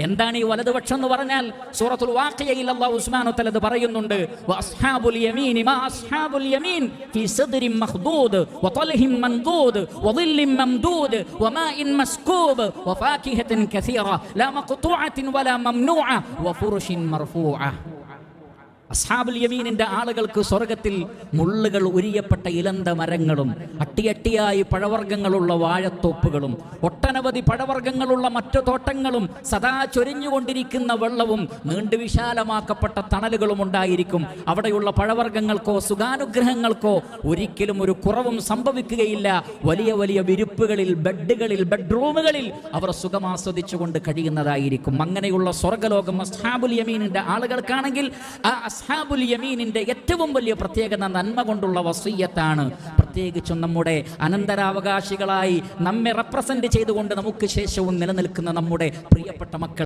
എന്താണ് ഈ വലതുപക്ഷം എന്ന് പറഞ്ഞാൽ സൂറത്തുൽ വാഖിയയിൽ അല്ലാഹു ഉസ്മാനു തആല പറയുന്നുണ്ട് വഅസ്ഹാബുൽ യമീൻ മാ അസ്ഹാബുൽ യമീൻ ഫീ സദ്രിൻ മഖ്ദൂദ് വതൽഹിൻ മൻദൂദ് വദില്ലിൻ മംദൂദ് വമാഇൻ മസ്കൂബ് വഫാകിഹത്തിൻ കസീറ ലാ മഖ്തൂഅത്തിൻ വലാ മംനൂഅ വഫുർശിൻ മർഫൂഅ അസ്ഹാബുൽ യമീനിന്റെ ആളുകൾക്ക് സ്വർഗത്തിൽ മുള്ളുകൾ ഉരിയപ്പെട്ട ഇലന്ത മരങ്ങളും അട്ടിയട്ടിയായി പഴവർഗങ്ങളുള്ള വാഴത്തോപ്പുകളും ഒട്ടനവധി പഴവർഗങ്ങളുള്ള മറ്റു തോട്ടങ്ങളും സദാ ചൊരിഞ്ഞുകൊണ്ടിരിക്കുന്ന വെള്ളവും നീണ്ടു വിശാലമാക്കപ്പെട്ട തണലുകളും ഉണ്ടായിരിക്കും. അവിടെയുള്ള പഴവർഗങ്ങൾക്കോ സുഖാനുഗ്രഹങ്ങൾക്കോ ഒരിക്കലും ഒരു കുറവും സംഭവിക്കുകയില്ല. വലിയ വലിയ വിരിപ്പുകളിൽ ബെഡുകളിൽ ബെഡ്റൂമുകളിൽ അവർ സുഖമാസ്വദിച്ചുകൊണ്ട് കഴിയുന്നതായിരിക്കും. അങ്ങനെയുള്ള സ്വർഗലോകം അസ്ഹാബുൽ യമീനിന്റെ ആളുകൾക്കാണെങ്കിൽ ആ അസ്ഹാബുൽ യമീനിന്റെ ഏറ്റവും വലിയ പ്രത്യേകത നന്മ കൊണ്ടുള്ള വസീയത്താണ്. പ്രത്യേകിച്ചും നമ്മുടെ അനന്തരാവകാശികളായി നമ്മെ റെപ്രസെന്റ് ചെയ്തുകൊണ്ട് നമുക്ക് ശേഷവും നിലനിൽക്കുന്ന നമ്മുടെ പ്രിയപ്പെട്ട മക്കൾ